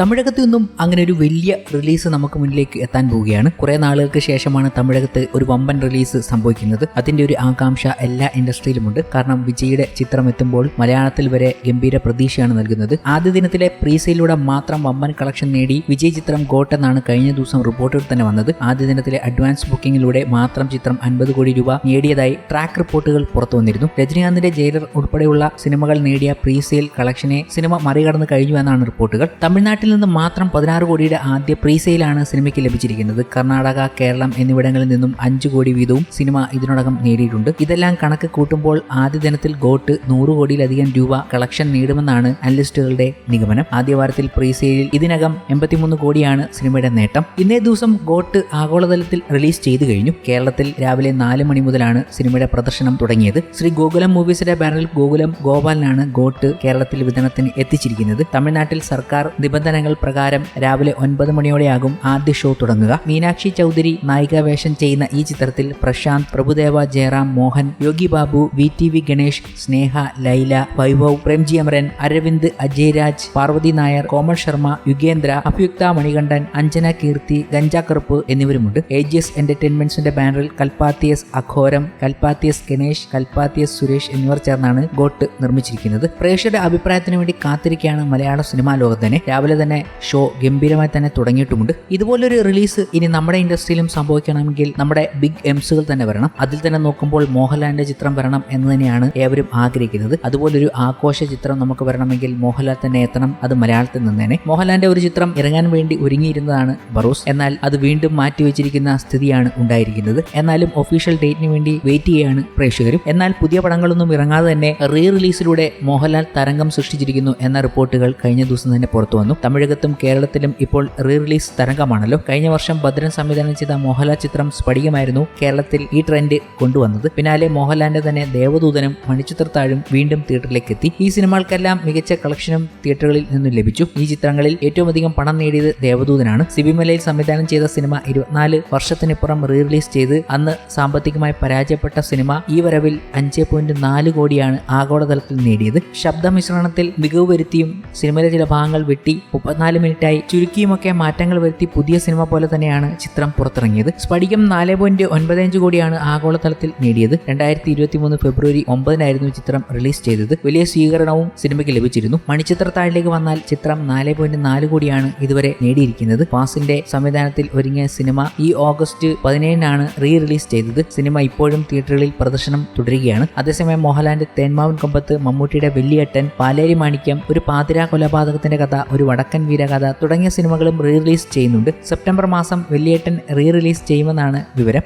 തമിഴകത്തു നിന്നും അങ്ങനെ ഒരു വലിയ റിലീസ് നമുക്ക് മുന്നിലേക്ക് എത്താൻ പോവുകയാണ്. കുറെ നാളുകൾക്ക് ശേഷമാണ് തമിഴകത്ത് ഒരു വമ്പൻ റിലീസ് സംഭവിക്കുന്നത്. അതിന്റെ ഒരു ആകാംക്ഷ എല്ലാ ഇൻഡസ്ട്രിയിലുമുണ്ട്. കാരണം വിജയുടെ ചിത്രം എത്തുമ്പോൾ മലയാളത്തിൽ വരെ ഗംഭീര പ്രതീക്ഷയാണ് നൽകുന്നത്. ആദ്യ ദിനത്തിലെ പ്രീസയിലൂടെ മാത്രം വമ്പൻ കളക്ഷൻ നേടി വിജയ് ചിത്രം ഗോട്ട് എന്നാണ് കഴിഞ്ഞ ദിവസം റിപ്പോർട്ടുകൾ തന്നെ വന്നത്. ആദ്യ ദിനത്തിലെ അഡ്വാൻസ് ബുക്കിംഗിലൂടെ മാത്രം ചിത്രം അൻപത് കോടി രൂപ നേടിയതായി ട്രാക്ക് റിപ്പോർട്ടുകൾ പുറത്തു വന്നിരുന്നു. രജനീകാന്തിന്റെ ജയിലർ ഉൾപ്പെടെയുള്ള സിനിമകൾ നേടിയ പ്രീസെയിൽ കളക്ഷനെ സിനിമ മറികടന്ന് കഴിഞ്ഞു എന്നാണ് റിപ്പോർട്ടുകൾ തമിഴ്നാട്ടിൽ നിന്ന് മാത്രം പതിനാറ് കോടിയുടെ ആദ്യ പ്രീസെയിലാണ് സിനിമയ്ക്ക് ലഭിച്ചിരിക്കുന്നത്. കർണാടക കേരളം എന്നിവിടങ്ങളിൽ നിന്നും അഞ്ച് കോടി വീതവും സിനിമ ഇതിനോടകം നേടിയിട്ടുണ്ട്. ഇതെല്ലാം കണക്ക് കൂട്ടുമ്പോൾ ആദ്യ ദിനത്തിൽ ഗോട്ട് നൂറ് കോടിയിലധികം രൂപ കളക്ഷൻ നേടുമെന്നാണ് അനലിസ്റ്റുകളുടെ നിഗമനം. ആദ്യ വാരത്തിൽ പ്രീസെയിലിൽ ഇതിനകം എൺപത്തിമൂന്ന് കോടിയാണ് സിനിമയുടെ നേട്ടം. ഇന്നേ ദിവസം ഗോട്ട് ആഗോളതലത്തിൽ റിലീസ് ചെയ്തു കഴിഞ്ഞു. കേരളത്തിൽ രാവിലെ നാല് മണി മുതലാണ് സിനിമയുടെ പ്രദർശനം തുടങ്ങിയത്. ശ്രീ ഗോകുലം മൂവീസിന്റെ ബാനറിൽ ഗോകുലം ഗോപാലിനാണ് ഗോട്ട് കേരളത്തിൽ വിതരണത്തിന് എത്തിച്ചിരിക്കുന്നത്. തമിഴ്നാട്ടിൽ സർക്കാർ നിബന്ധനകൾ പ്രകാരം രാവിലെ ഒൻപത് മണിയോടെയാകും ആദ്യ ഷോ തുടങ്ങുക. മീനാക്ഷി ചൗധരി നായികാവേഷം ചെയ്യുന്ന ഈ ചിത്രത്തിൽ Prashanth Prabhudeva Jayaram Mohan Yogi Babu V T V Ganesh Sneha Laila Vaibhav Premji Amaran Aravind Ajayraj Parvathy Nair Komal Sharma Yugendra Abhyuktha Manikandan Anjana Keerthi Ganja Karuppu Karuppu എന്നിവരുമുണ്ട്. എ ജി എസ് എന്റർടൈൻമെന്റ്സിന്റെ ബാനറിൽ കൽപ്പാത്തിയസ് അഘോരം കൽപ്പാത്തിയസ് ഗണേഷ് കൽപ്പാത്തിയസ് സുരേഷ് എന്നിവർ ചേർന്നാണ് ഗോട്ട് നിർമ്മിച്ചിരിക്കുന്നത്. പ്രേക്ഷകരുടെ അഭിപ്രായത്തിന് വേണ്ടി കാത്തിരിക്കുകയാണ് മലയാള സിനിമാ ലോകത്തിനെ രാവിലെ തന്നെ ഷോ ഗംഭീരമായി തന്നെ തുടങ്ങിയിട്ടുമുണ്ട്. ഇതുപോലൊരു റിലീസ് ഇനി നമ്മുടെ ഇൻഡസ്ട്രിയിലും സംഭവിക്കണമെങ്കിൽ നമ്മുടെ ബിഗ് എംസുകൾ തന്നെ വരണം. അതിൽ തന്നെ നോക്കുമ്പോൾ മോഹൻലാലിന്റെ ചിത്രം വരണം എന്ന് തന്നെയാണ് ഏവരും ആഗ്രഹിക്കുന്നത്. അതുപോലൊരു ആഘോഷ ചിത്രം നമുക്ക് വരണമെങ്കിൽ മോഹൻലാൽ തന്നെ എത്തണം. അത് മലയാളത്തിൽ നിന്ന് തന്നെ. മോഹൻലാലിന്റെ ഒരു ചിത്രം ഇറങ്ങാൻ വേണ്ടി ഒരുങ്ങിയിരുന്നതാണ് ബറൂസ്. എന്നാൽ അത് വീണ്ടും മാറ്റിവെച്ചിരിക്കുന്ന സ്ഥിതിയാണ് ഉണ്ടായിരിക്കുന്നത്. എന്നാലും ഒഫീഷ്യൽ ഡേറ്റിന് വേണ്ടി വെയിറ്റ് ചെയ്യാണ് പ്രേക്ഷകരും. എന്നാൽ പുതിയ പടങ്ങളൊന്നും ഇറങ്ങാതെ തന്നെ റീ റിലീസിലൂടെ മോഹൻലാൽ തരംഗം സൃഷ്ടിച്ചിരിക്കുന്നു എന്ന റിപ്പോർട്ടുകൾ കഴിഞ്ഞ ദിവസം തന്നെ പുറത്തു വന്നു. തമിഴകത്തും കേരളത്തിലും ഇപ്പോൾ റീ റിലീസ് തരംഗമാണല്ലോ. കഴിഞ്ഞ വർഷം ഭദ്രൻ സംവിധാനം ചെയ്ത മോഹൻലാൽ ചിത്രം സ്ഫടികമായിരുന്നു കേരളത്തിൽ ഈ ട്രെൻഡ് കൊണ്ടുവന്നത്. പിന്നാലെ മോഹൻലാലിന്റെ തന്നെ ദേവദൂതനും മണിച്ചിത്രത്താഴും വീണ്ടും തിയേറ്ററിലേക്ക് എത്തി ഈ സിനിമകൾക്കെല്ലാം മികച്ച കളക്ഷനും തിയേറ്ററുകളിൽ നിന്നും ലഭിച്ചു. ഈ ചിത്രങ്ങളിൽ ഏറ്റവും അധികം പണം നേടിയത് ദേവദൂതനാണ്. സിബിമലയിൽ സംവിധാനം ചെയ്ത സിനിമ ഇരുപത്തിനാല് വർഷത്തിനിപ്പുറം റീ റിലീസ് ചെയ്ത് അന്ന് സാമ്പത്തികമായി പരാജയപ്പെട്ട സിനിമ ഈ വരവിൽ അഞ്ച് പോയിന്റ് നാല് കോടിയാണ് ആഗോളതലത്തിൽ നേടിയത്. ശബ്ദമിശ്രണത്തിൽ മികവ് വരുത്തിയും സിനിമയിലെ ചില ഭാഗങ്ങൾ വെട്ടി മുപ്പത്തിനാല് മിനിറ്റായി ചുരുക്കിയുമൊക്കെ മാറ്റങ്ങൾ വരുത്തി പുതിയ സിനിമ പോലെ തന്നെയാണ് ചിത്രം പുറത്തിറങ്ങിയത്. സ്ഫടികം നാല് പോയിന്റ് ഒൻപത് അഞ്ച് കോടിയാണ് ആഗോളതലത്തിൽ നേടിയത്. രണ്ടായിരത്തി ഇരുപത്തി മൂന്ന് ഫെബ്രുവരി ഒമ്പതിനായിരുന്നു ചിത്രം റിലീസ് ചെയ്തത്. വലിയ സ്വീകരണവും സിനിമയ്ക്ക് ലഭിച്ചിരുന്നു. മണിച്ചിത്ര താഴിലേക്ക് വന്നാൽ ചിത്രം നാല് പോയിന്റ് നാല് കോടിയാണ് ഇതുവരെ നേടിയിരിക്കുന്നത്. ഫാസിന്റെ സംവിധാനത്തിൽ ഒരുങ്ങിയ സിനിമ ഈ ഓഗസ്റ്റ് പതിനേഴിനാണ് റീ റിലീസ് ചെയ്തത്. സിനിമ ഇപ്പോഴും തിയേറ്ററുകളിൽ പ്രദർശനം തുടരുകയാണ്. അതേസമയം മോഹൻലാലിന്റെ തേന്മാവൻ കൊമ്പത്ത് മമ്മൂട്ടിയുടെ വെള്ളിയട്ടൻ പാലേരി മാണിക്യം ഒരു പാതിരാ കൊലപാതകത്തിന്റെ കഥ ഒരു വടക്കൻ വീരകഥ തുടങ്ങിയ സിനിമകളും റീ റിലീസ് ചെയ്യുന്നുണ്ട്. സെപ്റ്റംബർ മാസം വെള്ളിയേട്ടൻ റീ റിലീസ് ചെയ്യുമെന്നാണ് വിവരം.